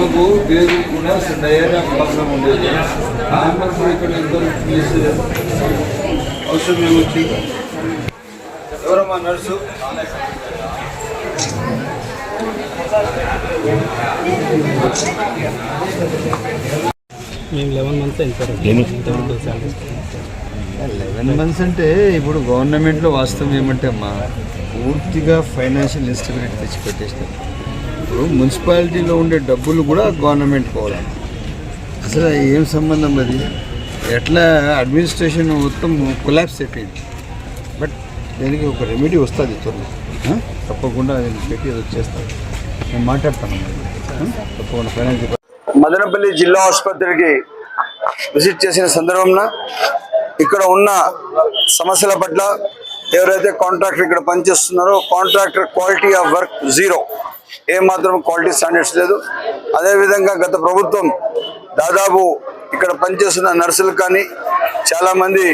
ఆమెకు పేరు కూడా డయేరియా ప్రాబ్లం ఉండేది. ఆమె కూడా ఇక్కడ ఎంతో అవసరం ఏమొచ్చి ఎవరమ్మా నర్సు? మేము లెవెన్ మంత్స్ లెవెన్ మంత్స్ అంటే ఇప్పుడు గవర్నమెంట్లో వాస్తవం ఏమంటే అమ్మా పూర్తిగా ఫైనాన్షియల్ ఇన్స్టెబిలిటీ తెచ్చి ఇప్పుడు మున్సిపాలిటీలో ఉండే డబ్బులు కూడా గవర్నమెంట్ పోవాలి. అసలు ఏం సంబంధం అది? ఎట్లా అడ్మినిస్ట్రేషన్ మొత్తం కొలాప్స్ అయిపోయింది. బట్ దీనికి ఒక రెమెడీ వస్తుంది త్వరలో. తప్పకుండా నేను పెట్టి అది వచ్చేస్తాను నేను మాట్లాడతాను తప్పకుండా ఫైనాన్స్ మదనపల్లి జిల్లా ఆసుపత్రికి విజిట్ చేసిన సందర్భంలో ఇక్కడ ఉన్న సమస్యల పట్ల ఎవరైతే కాంట్రాక్టర్ ఇక్కడ పనిచేస్తున్నారో contractor quality of work zero. ఏ మాత్రం క్వాలిటీ స్టాండర్డ్స్ లేదు. అదేవిధంగా గత ప్రభుత్వం దాదాపు ఇక్కడ పనిచేస్తున్న నర్సులు కానీ చాలామంది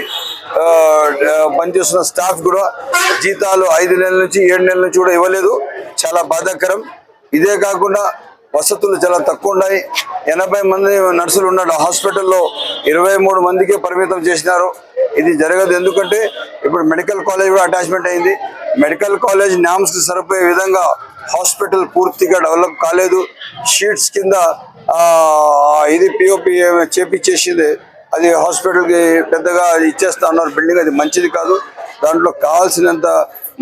పనిచేస్తున్న స్టాఫ్ కూడా జీతాలు ఐదు నెలల నుంచి ఏడు నెలల నుంచి కూడా ఇవ్వలేదు. చాలా బాధాకరం. ఇదే కాకుండా వసతులు చాలా తక్కువ ఉన్నాయి. ఎనభై మంది నర్సులు ఉన్నాడు హాస్పిటల్లో ఇరవై మూడు మందికే పరిమితం చేసినారు. ఇది జరగదు. ఎందుకంటే ఇప్పుడు మెడికల్ కాలేజ్ కూడా అటాచ్మెంట్ అయింది. మెడికల్ కాలేజ్ నామ్స్కి సరిపోయే విధంగా హాస్పిటల్ పూర్తిగా డెవలప్ కాలేదు. షీట్స్ కింద ఇది పిఓపి చేపించేసింది. అది హాస్పిటల్కి పెద్దగా అది ఇచ్చేస్తా ఉన్నారు బిల్డింగ్ అది మంచిది కాదు. దాంట్లో కావాల్సినంత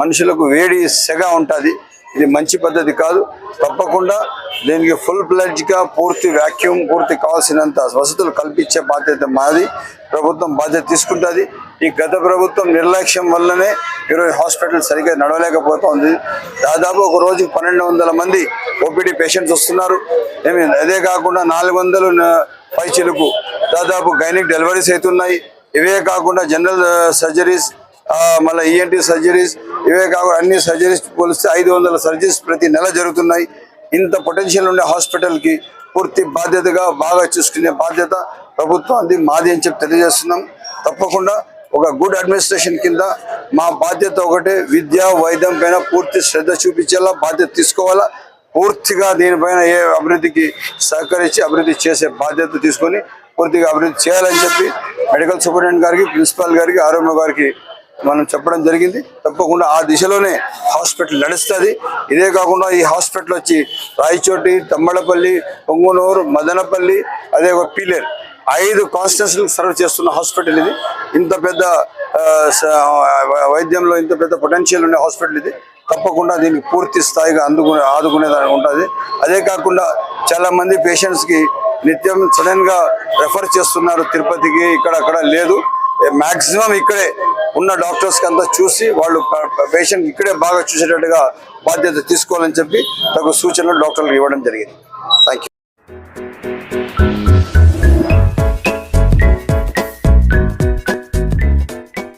మనుషులకు వేడి సెగ ఉంటుంది. ఇది మంచి పద్ధతి కాదు. తప్పకుండా దీనికి ఫుల్గా పూర్తి వ్యాక్యూమ్ పూర్తి కావాల్సినంత వసతులు కల్పించే బాధ్యత మాది. ప్రభుత్వం బాధ్యత తీసుకుంటుంది. ఈ గత ప్రభుత్వం నిర్లక్ష్యం వల్లనే ఈరోజు హాస్పిటల్ సరిగ్గా నడవలేకపోతుంది. దాదాపు ఒక రోజుకి పన్నెండు వందల మంది ఓపీడీ పేషెంట్స్ వస్తున్నారు. ఏమి అదే కాకుండా నాలుగు వందలు పై చిలుకు దాదాపు గైనిక్ డెలివరీస్ అవుతున్నాయి ఇవే కాకుండా జనరల్ సర్జరీస్ మళ్ళీ ఈఎన్టీ సర్జరీస్ ఇవే కాకుండా అన్ని సర్జరీస్ పోలిస్తే ఐదు వందల సర్జరీస్ ప్రతి నెల జరుగుతున్నాయి. ఇంత పొటెన్షియల్ ఉండే హాస్పిటల్కి పూర్తి బాధ్యతగా బాగా చూసుకునే బాధ్యత ప్రభుత్వానికి మాది అని చెప్పి తెలియజేస్తున్నాం. తప్పకుండా ఒక గుడ్ అడ్మినిస్ట్రేషన్ కింద మా బాధ్యత ఒకటే విద్య వైద్యం పైన పూర్తి శ్రద్ధ చూపించేలా బాధ్యత తీసుకోవాలా. పూర్తిగా దీనిపైన ఏ అభివృద్ధికి సహకరించి అభివృద్ధి చేసే బాధ్యత తీసుకొని పూర్తిగా అభివృద్ధి చేయాలని చెప్పి మెడికల్ సూపరింటెండెంట్ గారికి ప్రిన్సిపాల్ గారికి ఆరోగ్య గారికి మనం చెప్పడం జరిగింది. తప్పకుండా ఆ దిశలోనే హాస్పిటల్ నడుస్తుంది. ఇదే కాకుండా ఈ హాస్పిటల్ వచ్చి రాయచోటి తమ్మడపల్లి పొంగునూరు మదనపల్లి అదే ఒక పీలేరు ఐదు కాన్స్టిట్యూన్సీలకు సర్వ్ చేస్తున్న హాస్పిటల్ ఇది. ఇంత పెద్ద స- వైద్యంలో ఇంత పెద్ద పొటెన్షియల్ ఉండే హాస్పిటల్ ఇది. తప్పకుండా దీనికి పూర్తి స్థాయిగా అందుకునే ఆదుకునేదాన్ని ఉంటుంది. అదే కాకుండా చాలా మంది నిత్యం సడన్గా రెఫర్ చేస్తున్నారు. తిరుపతికి ఇక్కడ అక్కడ లేదు. మాక్సిమం ఇక్కడే ఉన్న డాక్టర్స్కి అంతా చూసి వాళ్ళు పేషెంట్ ఇక్కడే బాగా చూసేటట్టుగా బాధ్యత తీసుకోవాలని చెప్పి తగు సూచనలు డాక్టర్లకు ఇవ్వడం జరిగింది.